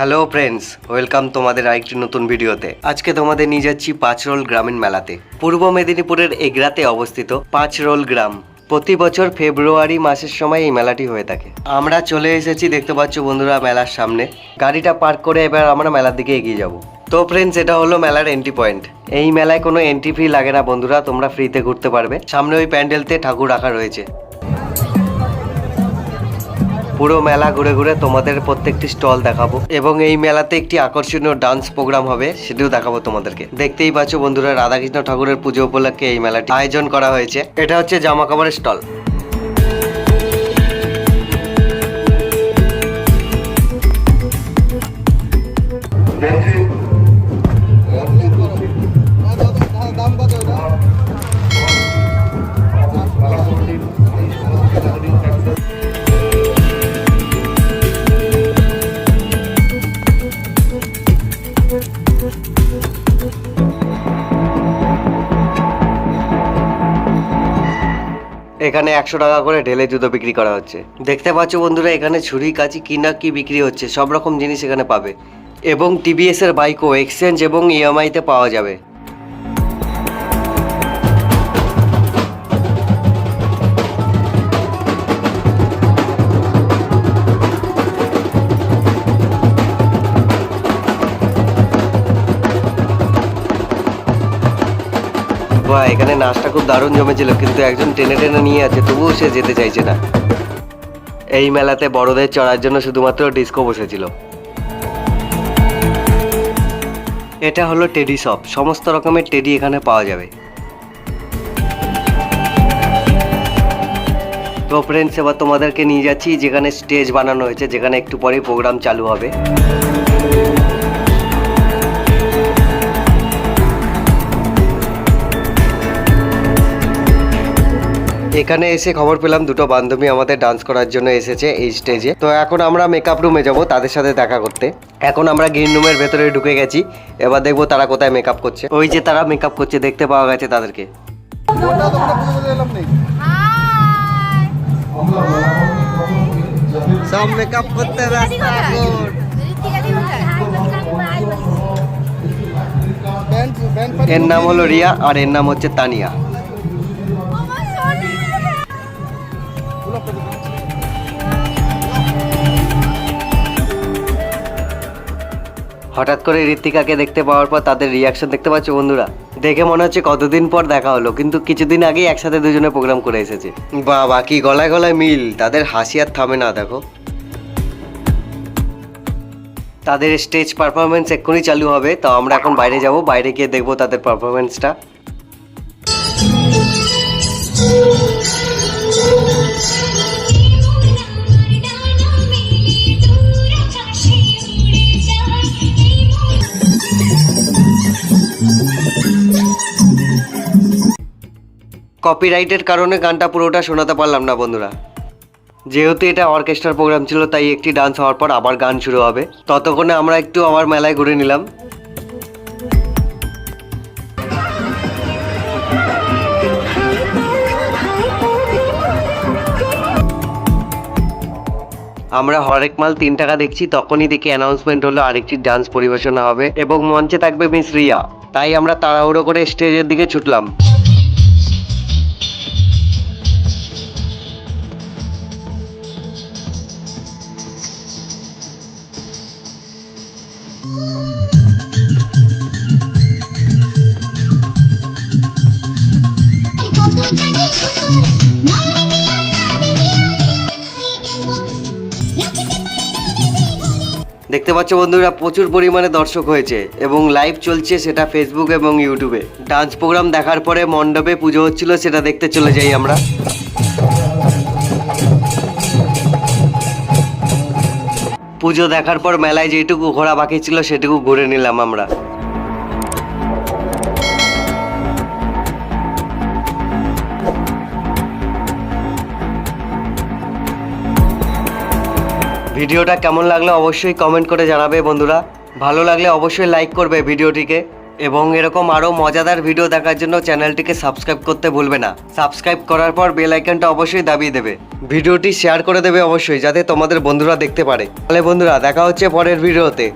Hello friends welcome তোমাদের আরেকটি নতুন ভিডিওতে। আজকে তোমাদের নিয়ে যাচ্ছি পাঁচরোল গ্রামীণ মেলাতে। পূর্ব মেদিনীপুরের এগরাতে অবস্থিত পাঁচরোল গ্রাম। প্রতি বছর ফেব্রুয়ারি মাসের সময় এই মেলাটি হয়ে থাকে। আমরা চলে এসেছি, দেখতে পাচ্ছ বন্ধুরা মেলার সামনে। গাড়িটা পার্ক করে এবার আমরা মেলার দিকে এগিয়ে যাব। তো ফ্রেন্ডস এটা হলো মেলার এন্ট্রি পয়েন্ট এই মেলায় কোনো এন্ট্রি ফি লাগে না বন্ধুরা, তোমরা ফ্রিতে ঘুরতে পারবে। সামনে ওই প্যান্ডেলতে ঠাকুর রাখা রয়েছে। পুরো মেলা ঘুরে ঘুরে তোমাদের প্রত্যেকটি স্টল দেখাবো। এবং এই মেলাতে একটি আকর্ষণীয় ডান্স প্রোগ্রাম হবে, সেটিও দেখাবো তোমাদেরকে। দেখতেই পাচ্ছ বন্ধুরা, রাধাকৃষ্ণ ঠাকুরের পুজো উপলক্ষে এই মেলাটি আয়োজন করা হয়েছে। এটা হচ্ছে জামা কাপড়ের স্টল এখানে একশো টাকা করে ঢেলে জুতো বিক্রি করা হচ্ছে। দেখতে পাচ্ছ বন্ধুরা, এখানে ছুরি, কাচি কি না কি বিক্রি হচ্ছে? সব রকম জিনিস এখানে পাবে। এবং টিভিএস এর বাইকও এক্সচেঞ্জ এবং ইএমআই তে পাওয়া যাবে। বাহ এখানে নাচটা খুব দারুণ জমেছিল, কিন্তু একজন টেনে টেনে নিয়ে আছে, তবুও সে যেতে চাইছে না। এই মেলাতে বড়দের চড়ার জন্য শুধুমাত্র ডিস্কো বসেছিল। এটা হলো টেডি শপ, সমস্ত রকমের টেডি এখানে পাওয়া যাবে। তো ফ্রেন্ডস এবার তোমাদেরকে নিয়ে যাচ্ছি, যেখানে স্টেজ বানানো হয়েছে, যেখানে একটু পরেই প্রোগ্রাম চালু হবে। এখানে এসে খবর পেলাম দুটো বান্ধবী আমাদের ডান্স করার জন্য এসেছে এই স্টেজে তো এখন আমরা মেকআপ রুমে যাব তাদের সাথে দেখা করতে। এখন আমরা গ্রিন রুমের ভেতরে ঢুকে গেছি এবার দেখব তারা কোথায় মেকআপ করছে। ওই যে তারা মেকআপ করছে দেখতে পাওয়া গেছে তাদেরকে। সব মেকআপ করতে রাস্তা এর নাম হলো রিয়া আর এর নাম হচ্ছে তানিয়া। হঠাৎ করে ঋতিকাকে দেখতে পাওয়ার পর তাদের রিয়াকশন দেখতে পাচ্ছ বন্ধুরা? দেখে মনে হচ্ছে কতদিন পর দেখা হলো, কিন্তু কিছুদিন আগেই একসাথে দুজনে প্রোগ্রাম করে এসেছে। বা বাকি গলায় গলায় মিল! তাদের হাসি আর থামে না, দেখো। তাদের স্টেজ পারফরমেন্স এক্ষুনি চালু হবে, তো আমরা এখন বাইরে যাব, বাইরে গিয়ে দেখব তাদের পারফরমেন্সটা কপিরাইটের কারণে গানটা পুরোটা শোনাতে পারলাম না, বন্ধুরা। যেহেতু এটা অর্কেস্ট্রার প্রোগ্রাম ছিল, তাই একটি ডান্স হওয়ার পর আবার গান শুরু হবে। ততক্ষণে আমরা একটু আবার মেলায় ঘুরে নিলাম। আমরা হরেক মাল তিন টাকা দেখছি, তখনই দেখি অ্যানাউন্সমেন্ট হলো আরেকটি ডান্স পরিবেশনা হবে এবং মঞ্চে থাকবে মিস রিয়া। তাই আমরা তাড়াহুড়ো করে স্টেজের দিকে ছুটলাম। দেখতে পাচ্ছ বন্ধুরা, প্রচুর পরিমাণে দর্শক হয়েছে এবং লাইভ চলছে সেটা ফেসবুক এবং ইউটিউবে ডান্স প্রোগ্রাম দেখার পরে মণ্ডপে পুজো হচ্ছিল, সেটা দেখতে চলে যাই আমরা। পুজো দেখার পর মেলায় যেটুকু ঘোরা বাকি ছিল, সেটুকু ঘুরে নিলাম আমরা। ভিডিওটা কেমন লাগল অবশ্যই কমেন্ট করে জানাবে বন্ধুরা। ভালো লাগলে অবশ্যই লাইক করবে ভিডিওটিকে। এবং এরকম আরও মজাদার ভিডিও দেখার জন্য চ্যানেলটিকে সাবস্ক্রাইব করতে ভুলবে না। সাবস্ক্রাইব করার পর বেল আইকনটা অবশ্যই দাবিয়ে দেবে। ভিডিওটি শেয়ার করে দেবে অবশ্যই, যাতে তোমাদের বন্ধুরা দেখতে পারে। তাহলে বন্ধুরা, দেখা হচ্ছে পরের ভিডিওতে